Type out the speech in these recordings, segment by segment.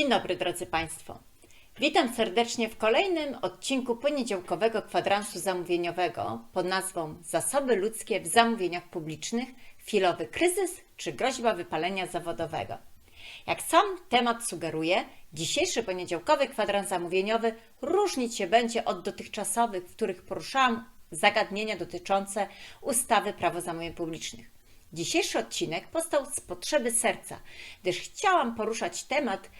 Dzień dobry, drodzy Państwo. Witam serdecznie w kolejnym odcinku poniedziałkowego kwadransu zamówieniowego pod nazwą Zasoby ludzkie w zamówieniach publicznych, chwilowy kryzys czy groźba wypalenia zawodowego. Jak sam temat sugeruje, dzisiejszy poniedziałkowy kwadrans zamówieniowy różnić się będzie od dotychczasowych, w których poruszałam zagadnienia dotyczące ustawy Prawo zamówień publicznych. Dzisiejszy odcinek powstał z potrzeby serca, gdyż chciałam poruszać temat,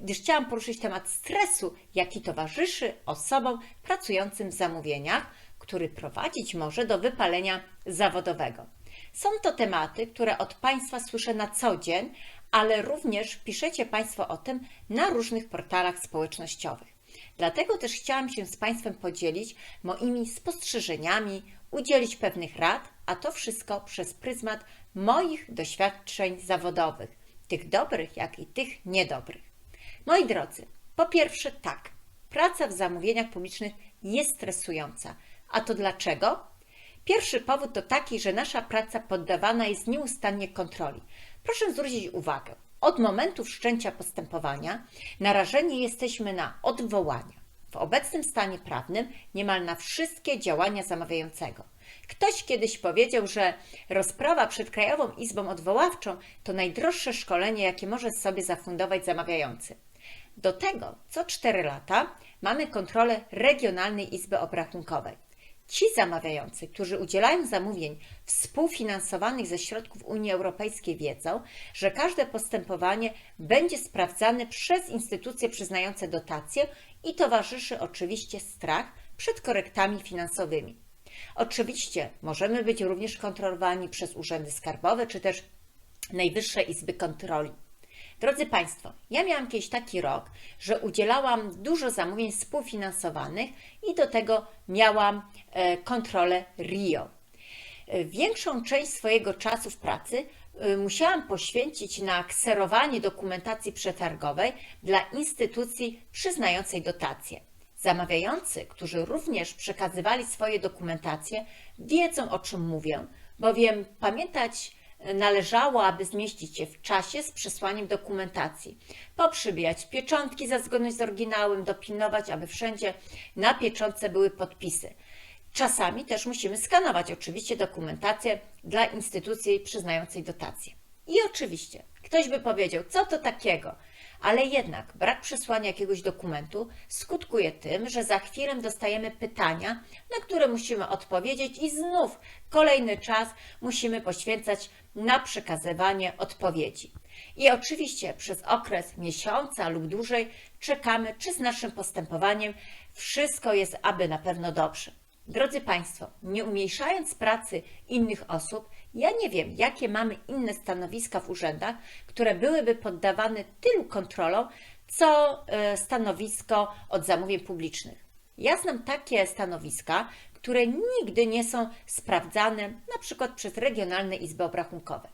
gdyż chciałam poruszyć temat stresu, jaki towarzyszy osobom pracującym w zamówieniach, który prowadzić może do wypalenia zawodowego. Są to tematy, które od Państwa słyszę na co dzień, ale również piszecie Państwo o tym na różnych portalach społecznościowych. Dlatego też chciałam się z Państwem podzielić moimi spostrzeżeniami, udzielić pewnych rad, a to wszystko przez pryzmat moich doświadczeń zawodowych, tych dobrych, jak i tych niedobrych. Moi drodzy, po pierwsze tak, praca w zamówieniach publicznych jest stresująca. A to dlaczego? Pierwszy powód to taki, że nasza praca poddawana jest nieustannie kontroli. Proszę zwrócić uwagę, od momentu wszczęcia postępowania narażeni jesteśmy na odwołania. W obecnym stanie prawnym niemal na wszystkie działania zamawiającego. Ktoś kiedyś powiedział, że rozprawa przed Krajową Izbą Odwoławczą to najdroższe szkolenie, jakie może sobie zafundować zamawiający. Do tego co 4 lata mamy kontrolę Regionalnej Izby Obrachunkowej. Ci zamawiający, którzy udzielają zamówień współfinansowanych ze środków Unii Europejskiej, wiedzą, że każde postępowanie będzie sprawdzane przez instytucje przyznające dotacje i towarzyszy oczywiście strach przed korektami finansowymi. Oczywiście możemy być również kontrolowani przez urzędy skarbowe czy też Najwyższe Izby Kontroli. Drodzy Państwo, ja miałam kiedyś taki rok, że udzielałam dużo zamówień współfinansowanych i do tego miałam e, kontrolę RIO. E, Większą część swojego czasu w pracy e, musiałam poświęcić na kserowanie dokumentacji przetargowej dla instytucji przyznającej dotacje. Zamawiający, którzy również przekazywali swoje dokumentacje, wiedzą o czym mówię, bowiem pamiętać należało, aby zmieścić się w czasie z przesłaniem dokumentacji. Poprzybijać pieczątki za zgodność z oryginałem, dopilnować, aby wszędzie na pieczątce były podpisy. Czasami też musimy skanować oczywiście dokumentację dla instytucji przyznającej dotacje. I oczywiście ktoś by powiedział, co to takiego? Ale jednak brak przesłania jakiegoś dokumentu skutkuje tym, że za chwilę dostajemy pytania, na które musimy odpowiedzieć, i znów kolejny czas musimy poświęcać na przekazywanie odpowiedzi. I oczywiście przez okres miesiąca lub dłużej czekamy, czy z naszym postępowaniem wszystko jest aby na pewno dobrze. Drodzy Państwo, nie umniejszając pracy innych osób, ja nie wiem, jakie mamy inne stanowiska w urzędach, które byłyby poddawane tylu kontrolom, co e, stanowisko od zamówień publicznych. Ja znam takie stanowiska, które nigdy nie są sprawdzane, na przykład przez regionalne izby obrachunkowe.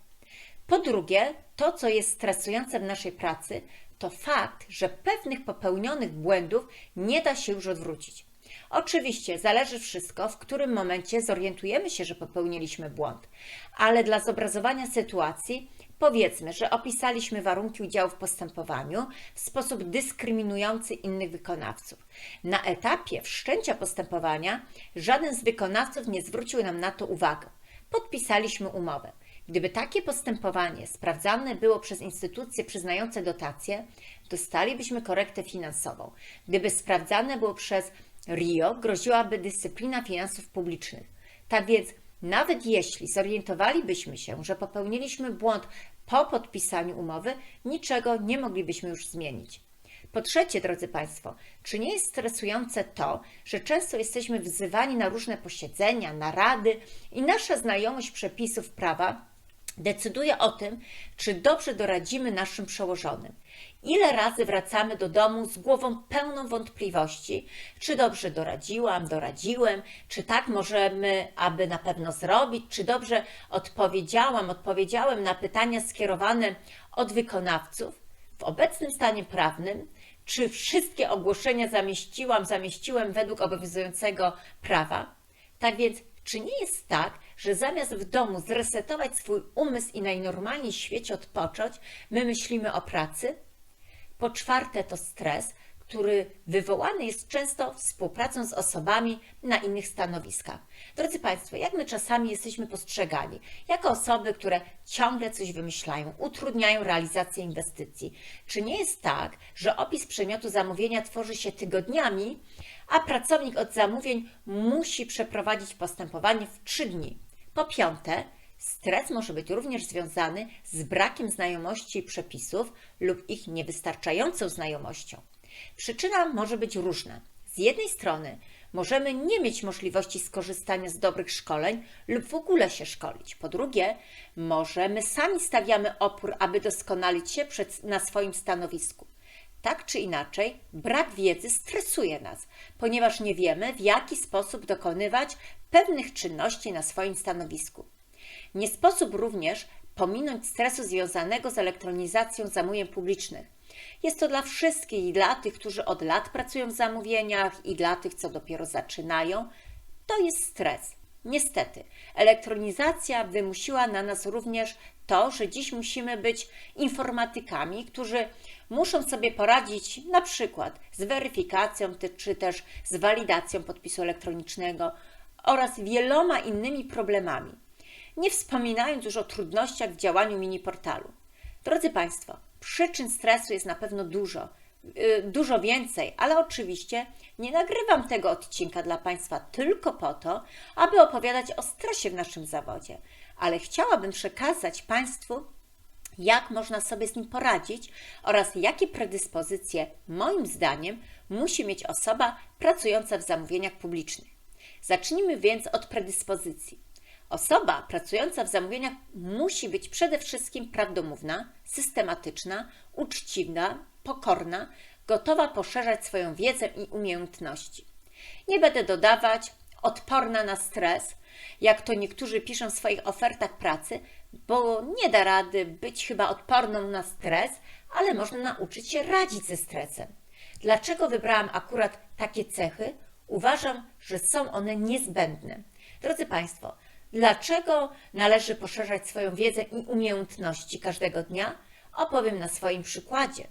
Po drugie, to, co jest stresujące w naszej pracy, to fakt, że pewnych popełnionych błędów nie da się już odwrócić. Oczywiście zależy wszystko, w którym momencie zorientujemy się, że popełniliśmy błąd, ale dla zobrazowania sytuacji powiedzmy, że opisaliśmy warunki udziału w postępowaniu w sposób dyskryminujący innych wykonawców. Na etapie wszczęcia postępowania żaden z wykonawców nie zwrócił nam na to uwagę. Podpisaliśmy umowę. Gdyby takie postępowanie sprawdzane było przez instytucje przyznające dotacje, dostalibyśmy korektę finansową. Gdyby sprawdzane było przez RIO, groziłaby dyscyplina finansów publicznych. Tak więc, nawet jeśli zorientowalibyśmy się, że popełniliśmy błąd po podpisaniu umowy, niczego nie moglibyśmy już zmienić. Po trzecie, drodzy Państwo, czy nie jest stresujące to, że często jesteśmy wzywani na różne posiedzenia, narady i nasza znajomość przepisów prawa decyduje o tym, czy dobrze doradzimy naszym przełożonym. Ile razy wracamy do domu z głową pełną wątpliwości, czy dobrze doradziłam, doradziłem, czy tak możemy, aby na pewno zrobić, czy dobrze odpowiedziałam, odpowiedziałem na pytania skierowane od wykonawców. W obecnym stanie prawnym, czy wszystkie ogłoszenia zamieściłam, zamieściłem według obowiązującego prawa? Tak więc, czy nie jest tak, że zamiast w domu zresetować swój umysł i najnormalniej w świecie odpocząć, my myślimy o pracy? Po czwarte, to stres, który wywołany jest często współpracą z osobami na innych stanowiskach. Drodzy Państwo, jak my czasami jesteśmy postrzegani jako osoby, które ciągle coś wymyślają, utrudniają realizację inwestycji. Czy nie jest tak, że opis przedmiotu zamówienia tworzy się tygodniami, a pracownik od zamówień musi przeprowadzić postępowanie w trzy dni? Po piąte, Stres może być również związany z brakiem znajomości przepisów lub ich niewystarczającą znajomością. Przyczyna może być różna. Z jednej strony możemy nie mieć możliwości skorzystania z dobrych szkoleń lub w ogóle się szkolić. Po drugie, może my sami stawiamy opór, aby doskonalić się przed, na swoim stanowisku. Tak czy inaczej, brak wiedzy stresuje nas, ponieważ nie wiemy, w jaki sposób dokonywać pewnych czynności na swoim stanowisku. Nie sposób również pominąć stresu związanego z elektronizacją zamówień publicznych. Jest to dla wszystkich, i dla tych, którzy od lat pracują w zamówieniach, i dla tych, co dopiero zaczynają. To jest stres. Niestety, elektronizacja wymusiła na nas również to, że dziś musimy być informatykami, którzy muszą sobie poradzić na przykład z weryfikacją czy też z walidacją podpisu elektronicznego oraz wieloma innymi problemami. Nie wspominając już o trudnościach w działaniu mini portalu. Drodzy Państwo, przyczyn stresu jest na pewno dużo, dużo więcej, ale oczywiście nie nagrywam tego odcinka dla Państwa tylko po to, aby opowiadać o stresie w naszym zawodzie, ale chciałabym przekazać Państwu, jak można sobie z nim poradzić oraz jakie predyspozycje, moim zdaniem, musi mieć osoba pracująca w zamówieniach publicznych. Zacznijmy więc od predyspozycji. Osoba pracująca w zamówieniach musi być przede wszystkim prawdomówna, systematyczna, uczciwa, pokorna, gotowa poszerzać swoją wiedzę i umiejętności. Nie będę dodawać odporna na stres, jak to niektórzy piszą w swoich ofertach pracy, bo nie da rady być chyba odporną na stres, ale można nauczyć się radzić ze stresem. Dlaczego wybrałam akurat takie cechy? Uważam, że są one niezbędne. Drodzy Państwo, Dlaczego należy poszerzać swoją wiedzę i umiejętności każdego dnia? Opowiem na swoim przykładzie.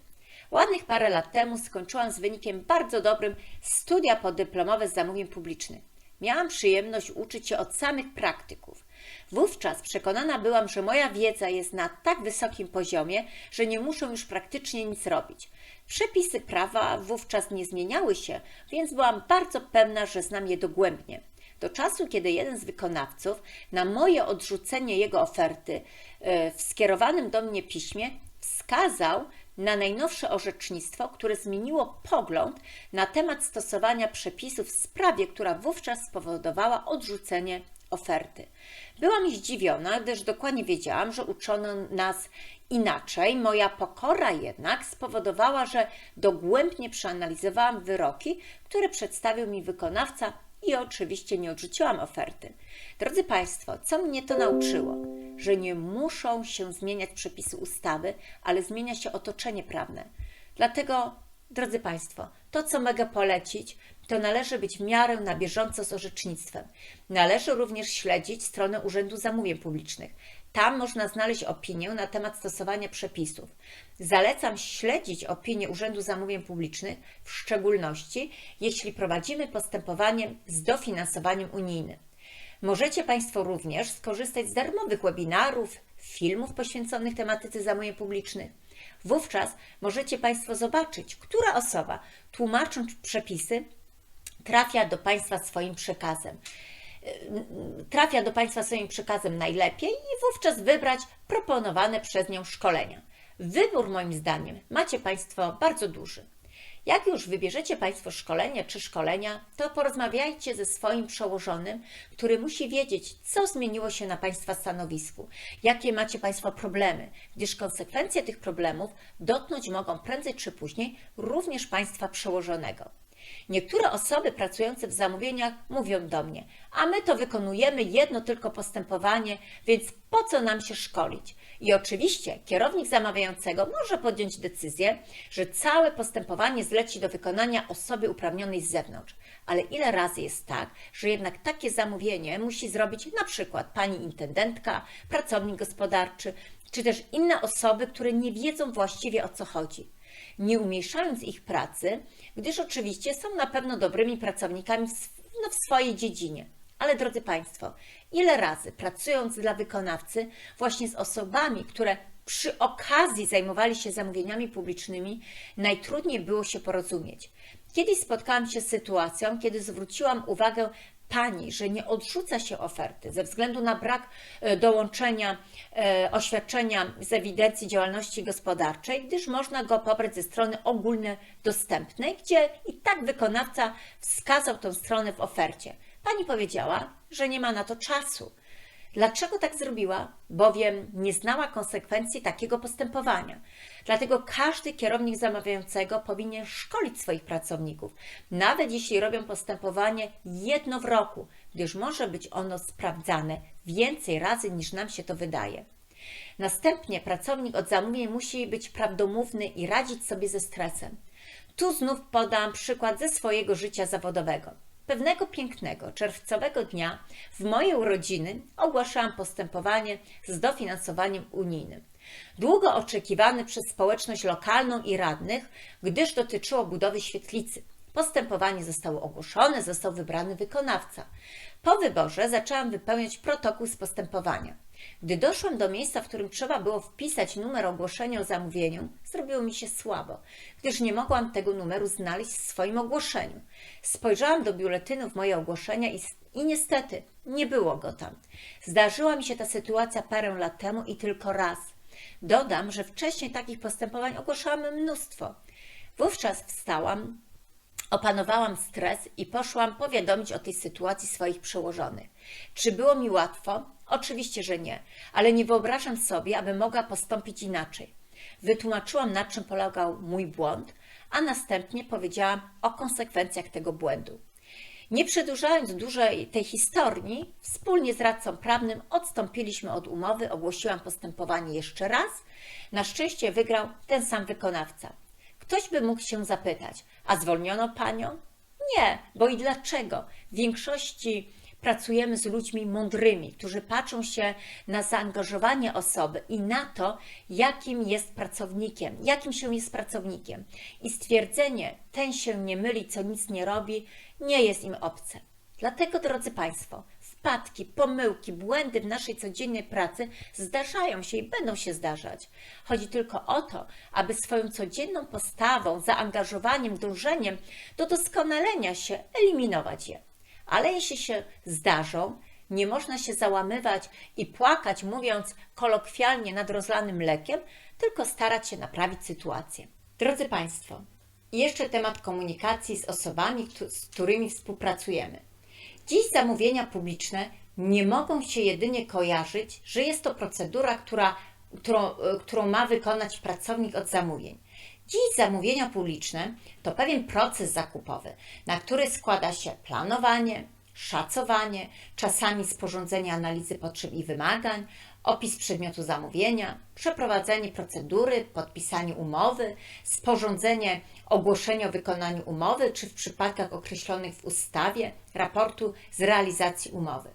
Ładnych parę lat temu skończyłam z wynikiem bardzo dobrym studia podyplomowe z zamówień publicznych. Miałam przyjemność uczyć się od samych praktyków. Wówczas przekonana byłam, że moja wiedza jest na tak wysokim poziomie, że nie muszę już praktycznie nic robić. Przepisy prawa wówczas nie zmieniały się, więc byłam bardzo pewna, że znam je dogłębnie do czasu, kiedy jeden z wykonawców na moje odrzucenie jego oferty e, w skierowanym do mnie piśmie wskazał na najnowsze orzecznictwo, które zmieniło pogląd na temat stosowania przepisów w sprawie, która wówczas spowodowała odrzucenie oferty. Byłam zdziwiona, gdyż dokładnie wiedziałam, że uczono nas inaczej. Moja pokora jednak spowodowała, że dogłębnie przeanalizowałam wyroki, które przedstawił mi wykonawca i oczywiście nie odrzuciłam oferty. Drodzy Państwo, co mnie to nauczyło? Że nie muszą się zmieniać przepisy ustawy, ale zmienia się otoczenie prawne. Dlatego, drodzy Państwo, to co mogę polecić, to należy być w miarę na bieżąco z orzecznictwem. Należy również śledzić stronę Urzędu Zamówień Publicznych. Tam można znaleźć opinię na temat stosowania przepisów. Zalecam śledzić opinię Urzędu Zamówień Publicznych, w szczególności jeśli prowadzimy postępowanie z dofinansowaniem unijnym. Możecie Państwo również skorzystać z darmowych webinarów, filmów poświęconych tematyce zamówień publicznych. Wówczas możecie Państwo zobaczyć, która osoba, tłumacząc przepisy, trafia do Państwa swoim przekazem trafia do Państwa swoim przekazem najlepiej i wówczas wybrać proponowane przez nią szkolenia. Wybór moim zdaniem macie Państwo bardzo duży. Jak już wybierzecie Państwo szkolenie czy szkolenia, to porozmawiajcie ze swoim przełożonym, który musi wiedzieć, co zmieniło się na Państwa stanowisku, jakie macie Państwo problemy, gdyż konsekwencje tych problemów dotknąć mogą prędzej czy później również Państwa przełożonego. Niektóre osoby pracujące w zamówieniach mówią do mnie, a my to wykonujemy jedno tylko postępowanie, więc po co nam się szkolić? I oczywiście kierownik zamawiającego może podjąć decyzję, że całe postępowanie zleci do wykonania osobie uprawnionej z zewnątrz. Ale ile razy jest tak, że jednak takie zamówienie musi zrobić na przykład pani intendentka, pracownik gospodarczy, czy też inne osoby, które nie wiedzą właściwie o co chodzi. Nie umniejszając ich pracy, gdyż oczywiście są na pewno dobrymi pracownikami w, no, w swojej dziedzinie. Ale drodzy Państwo, ile razy pracując dla wykonawcy, właśnie z osobami, które przy okazji zajmowali się zamówieniami publicznymi, najtrudniej było się porozumieć. Kiedyś spotkałam się z sytuacją, kiedy zwróciłam uwagę pani, że nie odrzuca się oferty ze względu na brak e, dołączenia e, oświadczenia z ewidencji działalności gospodarczej, gdyż można go pobrać ze strony ogólnodostępnej, gdzie i tak wykonawca wskazał tę stronę w ofercie. Pani powiedziała, że nie ma na to czasu. Dlaczego tak zrobiła? Bowiem nie znała konsekwencji takiego postępowania. Dlatego każdy kierownik zamawiającego powinien szkolić swoich pracowników, nawet jeśli robią postępowanie jedno w roku, gdyż może być ono sprawdzane więcej razy niż nam się to wydaje. Następnie pracownik od zamówień musi być prawdomówny i radzić sobie ze stresem. Tu znów podam przykład ze swojego życia zawodowego. Pewnego pięknego, czerwcowego dnia w moje urodziny ogłaszałam postępowanie z dofinansowaniem unijnym. Długo oczekiwany przez społeczność lokalną i radnych, gdyż dotyczyło budowy świetlicy. Postępowanie zostało ogłoszone, został wybrany wykonawca. Po wyborze zaczęłam wypełniać protokół z postępowania. Gdy doszłam do miejsca, w którym trzeba było wpisać numer ogłoszenia o zamówieniu, zrobiło mi się słabo, gdyż nie mogłam tego numeru znaleźć w swoim ogłoszeniu. Spojrzałam do biuletynów moje ogłoszenia i, i niestety nie było go tam. Zdarzyła mi się ta sytuacja parę lat temu i tylko raz. Dodam, że wcześniej takich postępowań ogłaszałam mnóstwo. Wówczas wstałam, Opanowałam stres i poszłam powiadomić o tej sytuacji swoich przełożonych. Czy było mi łatwo? Oczywiście, że nie, ale nie wyobrażam sobie, aby mogła postąpić inaczej. Wytłumaczyłam, na czym polegał mój błąd, a następnie powiedziałam o konsekwencjach tego błędu. Nie przedłużając dłużej tej historii, wspólnie z radcą prawnym odstąpiliśmy od umowy, ogłosiłam postępowanie jeszcze raz. Na szczęście wygrał ten sam wykonawca. Ktoś by mógł się zapytać, a zwolniono panią? Nie, bo i dlaczego? W większości pracujemy z ludźmi mądrymi, którzy patrzą się na zaangażowanie osoby i na to, jakim jest pracownikiem, jakim się jest pracownikiem. I stwierdzenie, ten się nie myli, co nic nie robi, nie jest im obce. Dlatego, drodzy Państwo, wpadki, pomyłki, błędy w naszej codziennej pracy zdarzają się i będą się zdarzać. Chodzi tylko o to, aby swoją codzienną postawą, zaangażowaniem, dążeniem do doskonalenia się eliminować je. Ale jeśli się zdarzą, nie można się załamywać i płakać, mówiąc kolokwialnie nad rozlanym mlekiem, tylko starać się naprawić sytuację. Drodzy Państwo, jeszcze temat komunikacji z osobami, z którymi współpracujemy. Dziś zamówienia publiczne nie mogą się jedynie kojarzyć, że jest to procedura, która, którą, e, którą ma wykonać pracownik od zamówień. Dziś zamówienia publiczne to pewien proces zakupowy, na który składa się planowanie, szacowanie, czasami sporządzenie analizy potrzeb i wymagań, opis przedmiotu zamówienia, przeprowadzenie procedury, podpisanie umowy, sporządzenie ogłoszenia o wykonaniu umowy, czy w przypadkach określonych w ustawie raportu z realizacji umowy.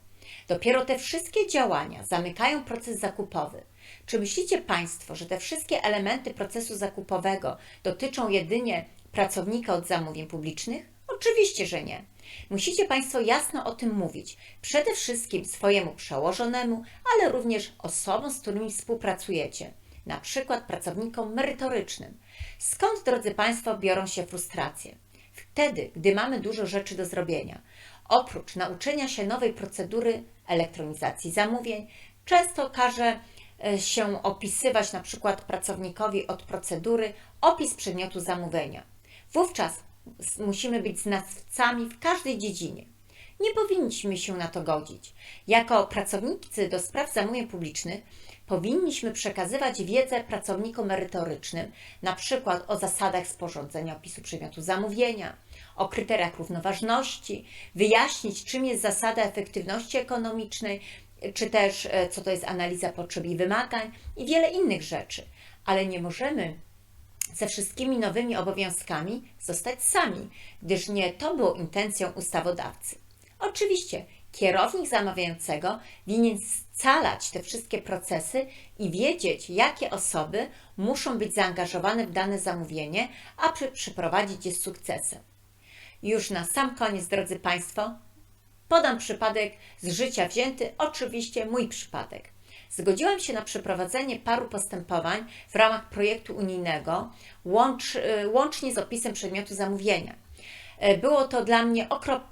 Dopiero te wszystkie działania zamykają proces zakupowy. Czy myślicie Państwo, że te wszystkie elementy procesu zakupowego dotyczą jedynie pracownika od zamówień publicznych? Oczywiście, że nie. Musicie Państwo jasno o tym mówić. Przede wszystkim swojemu przełożonemu, ale również osobom, z którymi współpracujecie, na przykład pracownikom merytorycznym. Skąd, drodzy Państwo, biorą się frustracje? Wtedy, gdy mamy dużo rzeczy do zrobienia. Oprócz nauczenia się nowej procedury elektronizacji zamówień, często każe e, się opisywać na przykład pracownikowi od procedury opis przedmiotu zamówienia. Wówczas musimy być znawcami w każdej dziedzinie. Nie powinniśmy się na to godzić. Jako pracownicy do spraw zamówień publicznych powinniśmy przekazywać wiedzę pracownikom merytorycznym, na przykład o zasadach sporządzenia opisu przedmiotu zamówienia, o kryteriach równoważności, wyjaśnić, czym jest zasada efektywności ekonomicznej, czy też e, co to jest analiza potrzeb i wymagań i wiele innych rzeczy. Ale nie możemy ze wszystkimi nowymi obowiązkami zostać sami, gdyż nie to było intencją ustawodawcy. Oczywiście Kierownik zamawiającego winien scalać te wszystkie procesy i wiedzieć, jakie osoby muszą być zaangażowane w dane zamówienie, aby przeprowadzić je z sukcesem. Już na sam koniec, drodzy Państwo, podam przypadek z życia wzięty, oczywiście mój przypadek. Zgodziłam się na przeprowadzenie paru postępowań w ramach projektu unijnego, łącz, y, łącznie z opisem przedmiotu zamówienia. E, Było to dla mnie okrop...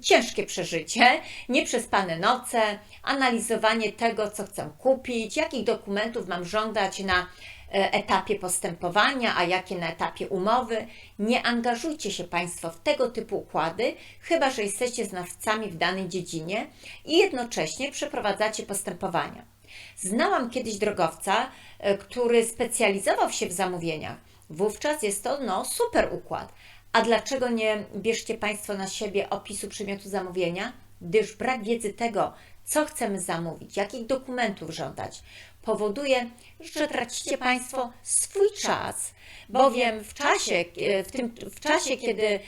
ciężkie przeżycie, nieprzespane noce, analizowanie tego, co chcę kupić, jakich dokumentów mam żądać na e, etapie postępowania, a jakie na etapie umowy. Nie angażujcie się Państwo w tego typu układy, chyba że jesteście znawcami w danej dziedzinie i jednocześnie przeprowadzacie postępowania. Znałam kiedyś drogowca, e, który specjalizował się w zamówieniach. Wówczas jest to no, super układ. A dlaczego nie bierzcie Państwo na siebie opisu przedmiotu zamówienia? Gdyż brak wiedzy tego, co chcemy zamówić, jakich dokumentów żądać, powoduje, że tracicie Państwo swój czas, bowiem w czasie, e, w tym, w czasie kiedy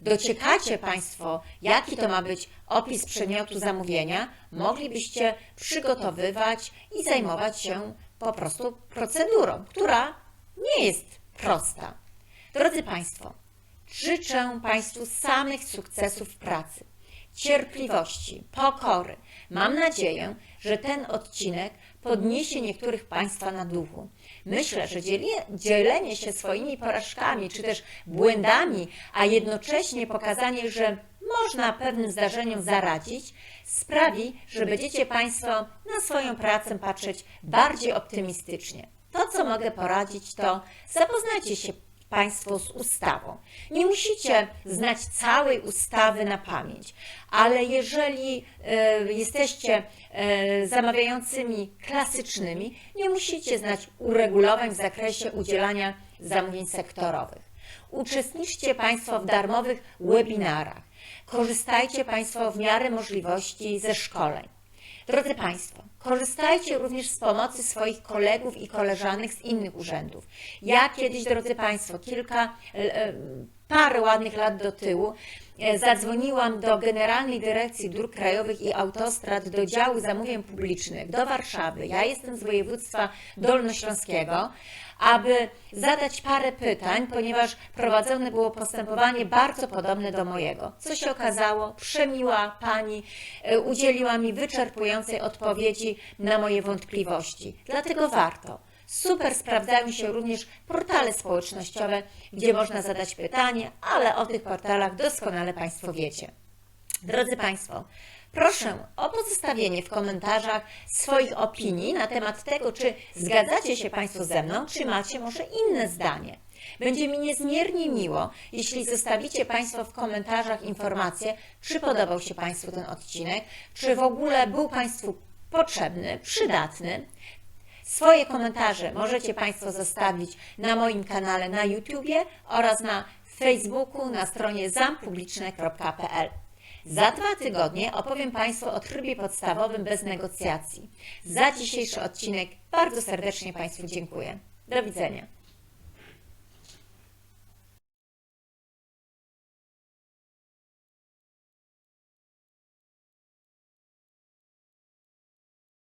dociekacie Państwo, jaki to ma być opis przedmiotu zamówienia, moglibyście przygotowywać i zajmować się po prostu procedurą, która nie jest prosta. Drodzy Państwo, życzę Państwu samych sukcesów w pracy, cierpliwości, pokory. Mam nadzieję, że ten odcinek podniesie niektórych Państwa na duchu. Myślę, że dzielenie się swoimi porażkami czy też błędami, a jednocześnie pokazanie, że można pewnym zdarzeniom zaradzić, sprawi, że będziecie Państwo na swoją pracę patrzeć bardziej optymistycznie. To, co mogę poradzić, to zapoznajcie się Państwo z ustawą. Nie musicie znać całej ustawy na pamięć, ale jeżeli e, jesteście e, zamawiającymi klasycznymi, nie musicie znać uregulowań w zakresie udzielania zamówień sektorowych. Uczestniczcie Państwo w darmowych webinarach. Korzystajcie Państwo w miarę możliwości ze szkoleń. Drodzy Państwo, korzystajcie również z pomocy swoich kolegów i koleżanek z innych urzędów. Ja kiedyś, drodzy Państwo, kilka, e, e, parę ładnych lat do tyłu, e, zadzwoniłam do Generalnej Dyrekcji Dróg Krajowych i Autostrad, do działu zamówień publicznych, do Warszawy. Ja jestem z województwa dolnośląskiego, aby zadać parę pytań, ponieważ prowadzone było postępowanie bardzo podobne do mojego. Co się okazało? Przemiła pani e, udzieliła mi wyczerpującej odpowiedzi na moje wątpliwości. Dlatego warto. Super sprawdzają się również portale społecznościowe, gdzie można zadać pytanie, ale o tych portalach doskonale Państwo wiecie. Drodzy Państwo, proszę o pozostawienie w komentarzach swoich opinii na temat tego, czy zgadzacie się Państwo ze mną, czy macie może inne zdanie. Będzie mi niezmiernie miło, jeśli zostawicie Państwo w komentarzach informację, czy podobał się Państwu ten odcinek, czy w ogóle był Państwu potrzebny, przydatny. Swoje komentarze możecie Państwo zostawić na moim kanale na YouTubie oraz na Facebooku na stronie zampubliczne.pl. Za dwa tygodnie opowiem Państwu o trybie podstawowym bez negocjacji. Za dzisiejszy odcinek bardzo serdecznie Państwu dziękuję. Do widzenia.